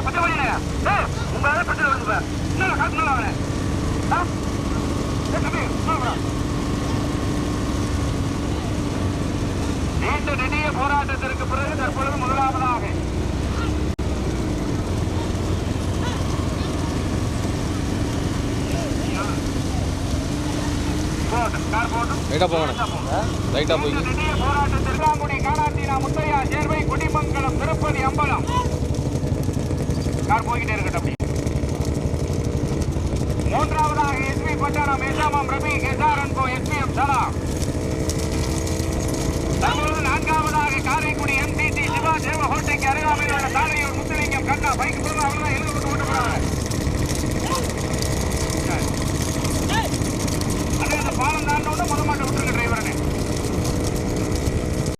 எட்டு மணி நேரம் ஏய், உங்க வேலை பிரச்சனை வருது பார். என்ன காசு நல்லா வாங்க ஆ? ஏய், தம்பி, வா, வா. நீண்ட நெடிய போராட்டத்திற்கு பிறகு தற்பொழுது முதலாவதாக. லைட்டாக போங்கண்ணே லைட்டாக போய் போராட்டத்திற்கு கார் போய்கிட்டே இருக்கட்டும் அப்படி. மூன்றாவதாக எஸ்பி பட்டாளம் எஸ்எம்எம் ரவி கெசாரன் கோ எஸ்பிஎம் சலாம் தற்பொழுது நான்காவதாக காரைக்குடி எம்டிடி சிவா தேவ ஹோட்டைக்கு அருகாமையில் உள்ள சாலையூர் முத்துலிங்கம் கண்ணா பைக்